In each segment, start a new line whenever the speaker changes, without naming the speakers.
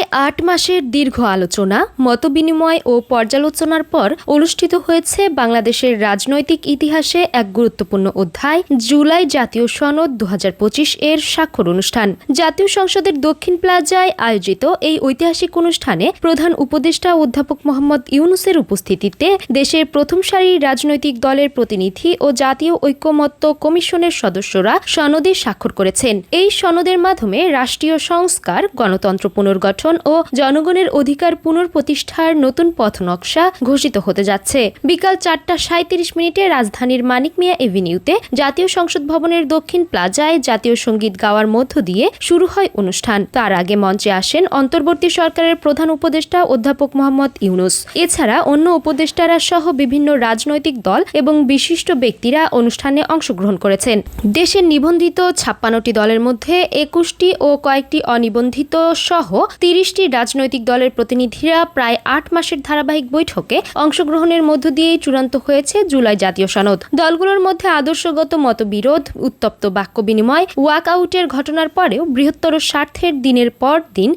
প্রায় আট মাসের দীর্ঘ আলোচনা, মতবিনিময় ও পর্যালোচনার পর অনুষ্ঠিত হয়েছে বাংলাদেশের রাজনৈতিক ইতিহাসে এক গুরুত্বপূর্ণ অধ্যায়, জুলাই জাতীয় সনদ দু হাজার পঁচিশ এর স্বাক্ষর অনুষ্ঠান। জাতীয় সংসদের দক্ষিণ প্লাজায় আয়োজিত এই ঐতিহাসিক অনুষ্ঠানে প্রধান উপদেষ্টা অধ্যাপক মোহাম্মদ ইউনুসের উপস্থিতিতে দেশের প্রথম সারির রাজনৈতিক দলের প্রতিনিধি ও জাতীয় ঐক্যমত্য কমিশনের সদস্যরা সনদে স্বাক্ষর করেছেন। এই সনদের মাধ্যমে রাষ্ট্রীয় সংস্কার, গণতন্ত্র পুনর্গঠন ও জনগণের অধিকার পুনঃপ্রতিষ্ঠার নতুন পথ নকশা ঘোষিত হতে যাচ্ছে। বিকাল চারটা সাঁত্রিশ মিনিটে রাজধানীর মানিক মিয়া এভিনিউতে জাতীয় সংসদ ভবনের দক্ষিণ প্লাজায় জাতীয় সংগীত গাওয়ার মধ্য দিয়ে শুরু হয় অনুষ্ঠান। তার আগে মঞ্চে আসেন অন্তর্বর্তী সরকারের প্রধান উপদেষ্টা অধ্যাপক মোহাম্মদ ইউনুস। এছাড়া অন্য উপদেষ্টারা সহ বিভিন্ন রাজনৈতিক দল এবং বিশিষ্ট ব্যক্তিরা অনুষ্ঠানে অংশগ্রহণ করেছেন। দেশের নিবন্ধিত ছাপ্পান্নটি দলের মধ্যে একুশটি ও কয়েকটি অনিবন্ধিত সহ তিরিশটি রাজনৈতিক দলের প্রতিনিধিরা প্রায় আট মাসের ধারাবাহিক বৈঠকে অংশগ্রহণের মধ্য দিয়েই চূড়ান্ত হয়েছে জুলাই জাতীয় সনদ। দলগুলোর মধ্যে আদর্শগত মতবিরোধ, উত্তপ্ত বাক্য বিনিময় ওয়াক আউটের ঘটনার পরেও বৃহত্তর স্বার্থের দিনের পর দিন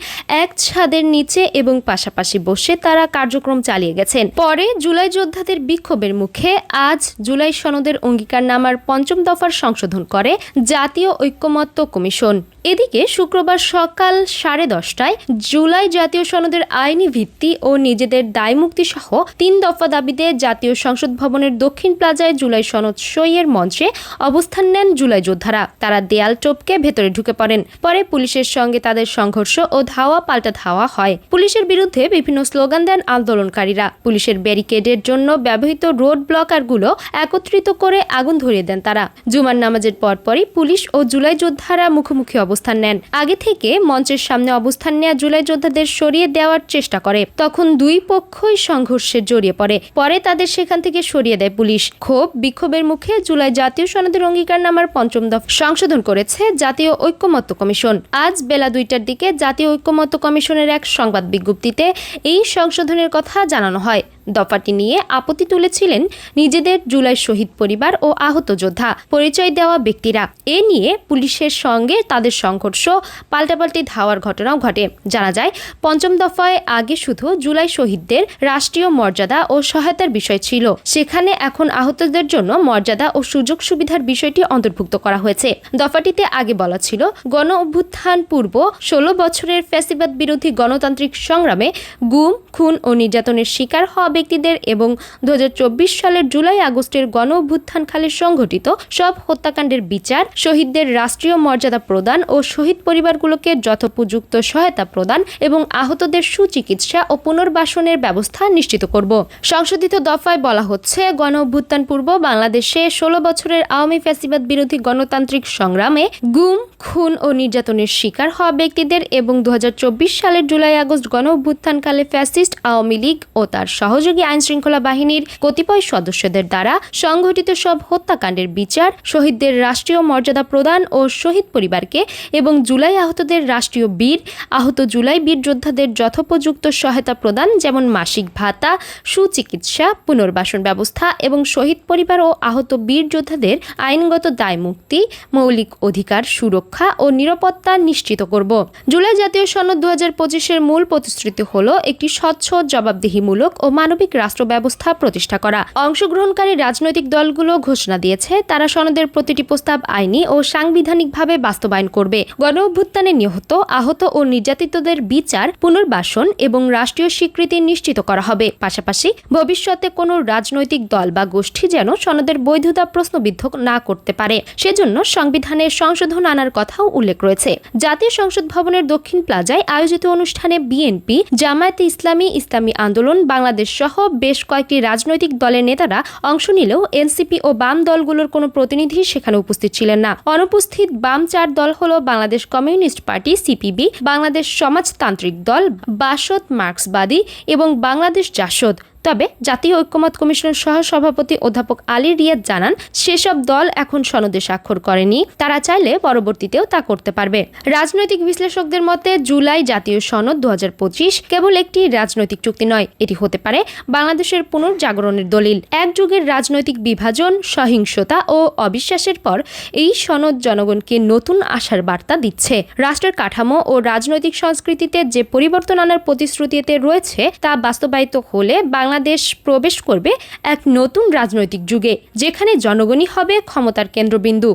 এক ছাদের নিচে এবং পাশাপাশি বসে তারা কার্যক্রম চালিয়ে গেছেন। পরে জুলাই যোদ্ধাদের বিক্ষোভের মুখে আজ জুলাই সনদের অঙ্গীকারনামার পঞ্চম দফার সংশোধন করে জাতীয় ঐক্যমত্য কমিশন। এদিকে শুক্রবার সকাল সাড়ে দশটায় জুলাই জাতীয় সনদের আইনি ভিত্তি ও নিজেদের দায়মুক্তি সহ তিন দফা দাবিতে জাতীয় সংসদ ভবনের দক্ষিণ প্লাজায় জুলাই সনদ সইয়ের মঞ্চে অবস্থান নেন জুলাই যোদ্ধারা। তারা দেয়াল টপকে ভেতরে ঢুকে পড়েন। পরে পুলিশের সঙ্গে তাদের সংঘর্ষ ও ধাওয়া পাল্টা ধাওয়া হয়। পুলিশের বিরুদ্ধে বিভিন্ন স্লোগান দেন আন্দোলনকারীরা। পুলিশের ব্যারিকেডের জন্য ব্যবহৃত রোড ব্লকারগুলো একত্রিত করে আগুন ধরিয়ে দেন তারা। জুমার নামাজের পরপরই পুলিশ ও জুলাই যোদ্ধারা মুখোমুখি অবস্থান নেন। আগে থেকে মঞ্চের সামনে অবস্থান নেওয়া জুলাই যোদ্ধাদের সরিয়ে দেওয়ার চেষ্টা করে। তখন দুই পক্ষই সংঘর্ষে জড়িয়ে পড়ে। পরে তাদের সেখান থেকে সরিয়ে দেয় পুলিশ। ক্ষোভ, বিক্ষোভের মুখে জুলাই জাতীয় সনদের অঙ্গীকার নামার পঞ্চম দফা সংশোধন করেছে জাতীয় ঐক্যমত্য কমিশন। আজ বেলা দুইটার দিকে জাতীয় ঐক্যমত্য কমিশনের এক সংবাদ বিজ্ঞপ্তিতে এই সংশোধনের কথা জানানো হয়। দফাটি নিয়ে আপত্তি তুলেছিলেন নিজেদের জুলাই শহীদ পরিবার ও আহত যোদ্ধা। পরিচয় দেওয়া ব্যক্তিরা এ নিয়ে পুলিশের সঙ্গে তাদের সংঘর্ষ, পাল্টাপাল্টি ধাওয়ার ঘটনাও ঘটে। জানা যায়, পঞ্চম দফায় আগে শুধু জুলাই শহীদদের রাষ্ট্রীয় মর্যাদা ও সহায়তার বিষয় ছিল। সেখানে এখন আহতদের জন্য মর্যাদা ও সুযোগ সুবিধার বিষয়টি অন্তর্ভুক্ত করা হয়েছে। দফাটিতে আগে বলা ছিল, গণ অভ্যুত্থান পূর্ব ষোলো বছরের ফ্যাসিবাদ বিরোধী গণতান্ত্রিক সংগ্রামে গুম, খুন ও নির্যাতনের শিকার হওয়া ব্যক্তিদের এবং দু হাজার চব্বিশ সালের জুলাই আগস্টের গণ অভ্যুত্থানকালে সংঘটিত সব হত্যাকাণ্ডের বিচার, শহীদদের রাষ্ট্রীয় মর্যাদা প্রদান ও শহীদ পরিবারগুলোকে যথোপযুক্ত সহায়তা প্রদান এবং আহতদের সুচিকিৎসা ও পুনর্বাসনের ব্যবস্থা নিশ্চিত করব। সংশোধিত দফায় বলা হচ্ছে গণ অভ্যুত্থান পূর্ব বাংলাদেশে ষোলো বছরের আওয়ামী ফ্যাসিবাদ বিরোধী গণতান্ত্রিক সংগ্রামে গুম খুন ও নির্যাতনের শিকার হওয়া ব্যক্তিদের এবং দু হাজার চব্বিশ সালের জুলাই আগস্ট গণ অভ্যুত্থানকালে ফ্যাসিস্ট আওয়ামী লীগ ও তার সহযোগী আইন শৃঙ্খলা বাহিনীর কতিপয় সদস্যদের দ্বারা সংঘটিত সব হত্যাকাণ্ডের বিচার, শহীদদের রাষ্ট্রীয় মর্যাদা প্রদান ও শহীদ পরিবারকে এবং জুলাই আহতদের রাষ্ট্রীয় বীর, আহত জুলাই বীর যোদ্ধাদের যথোপযুক্ত সহায়তা প্রদান, যেমন মাসিক ভাতা, সুচিকিৎসা, পুনর্বাসন ব্যবস্থা এবং শহীদ পরিবার ও আহত বীর যোদ্ধাদের আইনগত দায়মুক্তি, মৌলিক অধিকার সুরক্ষা ও নিরাপত্তা নিশ্চিত করব। জুলাই জাতীয় সনদ দু হাজার পঁচিশের মূল প্রতিশ্রুতি হল একটি স্বচ্ছ, জবাবদিহিমূলক ও মানবিক রাষ্ট্র ব্যবস্থা প্রতিষ্ঠা করা। অংশগ্রহণকারী রাজনৈতিক দলগুলো ঘোষণা দিয়েছে, তারা সনদের প্রতিটি প্রস্তাব আইনি ও সাংবিধানিকভাবে বাস্তবায়ন করবে। গণ অভ্যুত্থানে নিহত, আহত ও নির্যাতিতদের বিচার, পুনর্বাসন এবং রাষ্ট্রীয় স্বীকৃতি নিশ্চিত করা হবে। পাশাপাশি ভবিষ্যতে কোনো রাজনৈতিক দল বা গোষ্ঠী যেন সনদের বৈধতা প্রশ্নবিদ্ধ না করতে পারে, সেজন্য সংবিধানের সংশোধন আনার কথাও উল্লেখ রয়েছে। জাতীয় সংসদ ভবনের দক্ষিণ প্লাজায় আয়োজিত অনুষ্ঠানে বিএনপি, জামায়াতে ইসলামী ইসলামী আন্দোলন, বাংলাদেশ সহ বেশ কয়েকটি রাজনৈতিক দলের নেতারা অংশ নিলেও এনসিপি ও বাম দলগুলোর কোনো প্রতিনিধি সেখানে উপস্থিত ছিলেন না। অনুপস্থিত বাম চার দল হল Bangladesh communist party, CPB, Bangladesh সমাজতান্ত্রিক দল, বাসদ, মার্ক্সবাদী এবং বাংলাদেশ জাসদ। তবে জাতীয় ঐক্যমত কমিশনের সহ সভাপতি অধ্যাপক আলী রিয়াদ জানান, সেসব দল এখন সনদে স্বাক্ষর করেনি। তারা চাইলে পরবর্তীতেও তা করতে পারবে। রাজনৈতিক বিশ্লেষকদের মতে, জুলাই জাতীয় সনদ দু হাজার পঁচিশ কেবল একটি রাজনৈতিক চুক্তি নয়, এটি হতে পারে বাংলাদেশের পুনর্জাগরণের দলিল। এক যুগের রাজনৈতিক বিভাজন, সহিংসতা ও অবিশ্বাসের পর এই সনদ জনগণকে নতুন আশার বার্তা দিচ্ছে। রাষ্ট্রের কাঠামো ও রাজনৈতিক সংস্কৃতিতে যে পরিবর্তন আনার প্রতিশ্রুতিতে রয়েছে, তা বাস্তবায়িত হলে বাংলাদেশ প্রবেশ করবে এক নতুন রাজনৈতিক যুগে যেখানে জনগণই হবে ক্ষমতার কেন্দ্রবিন্দু।